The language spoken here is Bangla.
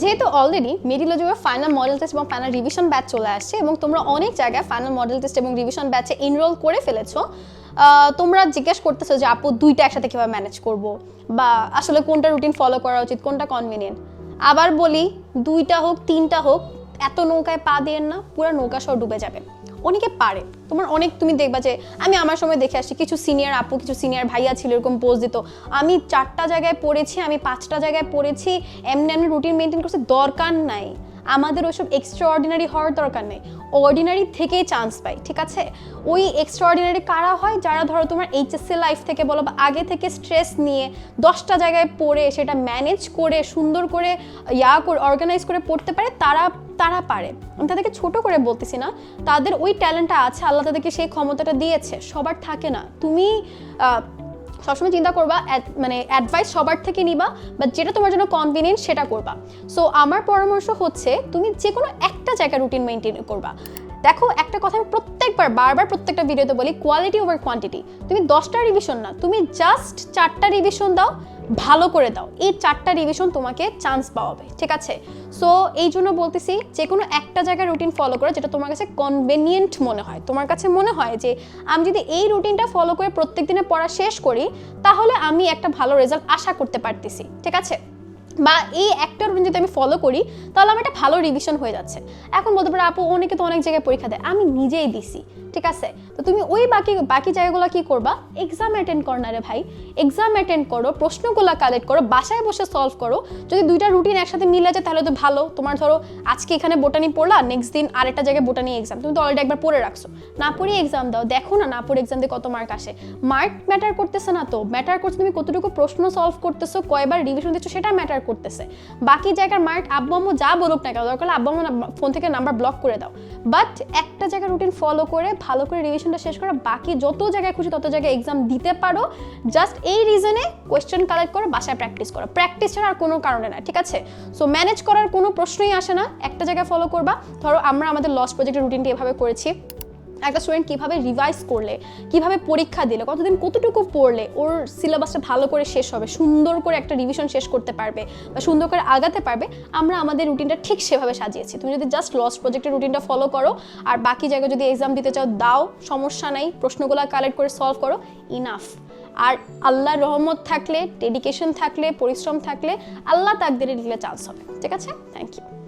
যেহেতু অলরেডি মেডিলজিওর ফাইনাল মডেল টেস্ট এবং ফাইনাল রিভিশন ব্যাচ চলে আসছে এবং তোমরা অনেক জায়গায় ফাইনাল মডেল টেস্ট এবং রিভিশন ব্যাচে এনরোল করে ফেলেছো তোমরা জিজ্ঞেস করতেছো যে আপু দুইটা একসাথে কীভাবে ম্যানেজ করব বা আসলে কোনটা রুটিন ফলো করা উচিত, কোনটা কনভিনিয়েন্ট আবার বলি, দুইটা হোক, তিনটা হোক, এত নৌকায় পা দিয়ে না, পুরো নৌকা সহ ডুবে যাবে। অনেকে পারে। তোমার অনেক তুমি দেখবা যে, আমি আমার সময় দেখে আসছি, কিছু সিনিয়র আপু, কিছু সিনিয়র ভাইয়া ছিল, এরকম পোজ দিত। আমি চারটা জায়গায় পড়েছি, আমি পাঁচটা জায়গায় পড়েছি, এমনি এমনি রুটিন মেনটেন করতে দরকার নাই। আমাদের ওইসব এক্সট্রা অর্ডিনারি হওয়ার দরকার নেই। অর্ডিনারি থেকেই চান্স পাই, ঠিক আছে? ওই এক্সট্রা অর্ডিনারি কারা হয়? যারা ধরো তোমার এইচএসসি লাইফ থেকে বলো বা আগে থেকে স্ট্রেস নিয়ে দশটা জায়গায় পড়ে সেটা ম্যানেজ করে, সুন্দর করে, ইয়া করে অর্গানাইজ করে পড়তে পারে, তারা তারা পারে। আমি তাদেরকে ছোট করে বলতেছি না, তাদের ওই ট্যালেন্টটা আছে, আল্লাহ তাদেরকে সেই ক্ষমতাটা দিয়েছে, সবার থাকে না। তুমি সবসময় চিন্তা করবা মানে অ্যাডভাইস সবার থেকে নিবা বা যেটা তোমার জন্য কনভিনিয়েন্ট সেটা করবা। সো আমার পরামর্শ হচ্ছে, তুমি যে কোনো একটা জায়গায় রুটিন মেনটেন করবা। দেখো, একটা কথা আমি প্রত্যেকবার, বারবার প্রত্যেকটা ভিডিওতে বলি কোয়ালিটি ওভার কোয়ান্টিটি তুমি দশটা রিভিশন না, তুমি জাস্ট চারটা রিভিশন দাও ভালো করে দাও। এই চারটা রিভিশন তোমাকে চান্স পাওয়াবে, ঠিক আছে? সো এই জন্য বলতেছি যে কোনো একটা জায়গায় রুটিন ফলো করে, যেটা তোমার কাছে কনভেনিয়েন্ট মনে হয়। তোমার কাছে মনে হয় যে, আমি যদি এই রুটিনটা ফলো করে প্রত্যেক দিনে পড়া শেষ করি, তাহলে আমি একটা ভালো রেজাল্ট আশা করতে পারতেছি, ঠিক আছে? বা এই একটা রুটিন যদি আমি ফলো করি, তাহলে আমার একটা ভালো রিভিশন হয়ে যাচ্ছে। এখন বলতে পারো আপু অনেকে তো অনেক জায়গায় পরীক্ষা দেয়। আমি নিজেই দিছি, ঠিক আছে? তো তুমি ওই বাকি বাকি জায়গাগুলো কি করবা? এক্সাম অ্যাটেন্ড কর না রে ভাই। এক্সাম অ্যাটেন্ড করো, প্রশ্নগুলো কালেক্ট করো, বাসায় বসে সলভ করো। যদি দুইটা রুটিন একসাথে মিলে যায়, তাহলে তো ভালো। তোমার ধরো, আজকে এখানে বোটানি পড়লা নেক্সট দিন আরেকটা জায়গায় বোটানি এক্সাম তুমি তো অলরেডি একবার পড়ে রাখছো। না পড়ে এক্সাম দাও। দেখো না না পড়ে এক্সাম দিয়ে কত মার্ক আসে। মার্ক ম্যাটার করতেছে না তো। ম্যাটার করছে তুমি কতটুকু প্রশ্ন সলভ করতেছো, কয়বার রিভিশন দিচ্ছ, সেটা ম্যাটার করতেছে। বাকি জায়গার মার্ক আব্বু আম্মু যা বলুক না কেন, দরকার আব্বু আম্মু ফোন থেকে নাম্বার ব্লক করে দাও। বাট একটা জায়গায় রুটিন ফলো করে, ভালো করে রিভিশনটা শেষ করে বাকি যত জায়গায় খুশি তত জায়গায় এক্সাম দিতে পারো। জাস্ট এই রিজনে কোয়েশ্চেন কালেক্ট করো, বাসায় প্র্যাকটিস করো। প্র্যাকটিস ছাড়া আর কোনো কারণে না, ঠিক আছে? সো ম্যানেজ করার কোনো প্রশ্নই আসে না। একটা জায়গায় ফলো করবা। ধরো আমরা আমাদের লস প্রজেক্টের রুটিনটি এভাবে করেছি। একটা স্টুডেন্ট কীভাবে রিভাইজ করলে, কীভাবে পরীক্ষা দিলে, কতদিন কতটুকু পড়লে, ওর সিলেবাসটা ভালো করে শেষ হবে, সুন্দর করে একটা রিভিশন শেষ করতে পারবে বা সুন্দর করে আগাতে পারবে, আমরা আমাদের রুটিনটা ঠিক সেভাবে সাজিয়েছি। তুমি যদি জাস্ট লস প্রজেক্টের রুটিনটা ফলো করো, আর বাকি জায়গায় যদি এক্সাম দিতে চাও, দাও, সমস্যা নাই, প্রশ্নগুলো কালেক্ট করে সলভ করো ইনাফ আর আল্লাহর রহমত থাকলে ডেডিকেশন থাকলে, পরিশ্রম থাকলে, আল্লাহ তাকদের দিলে চান্স হবে। ঠিক আছে? Thank you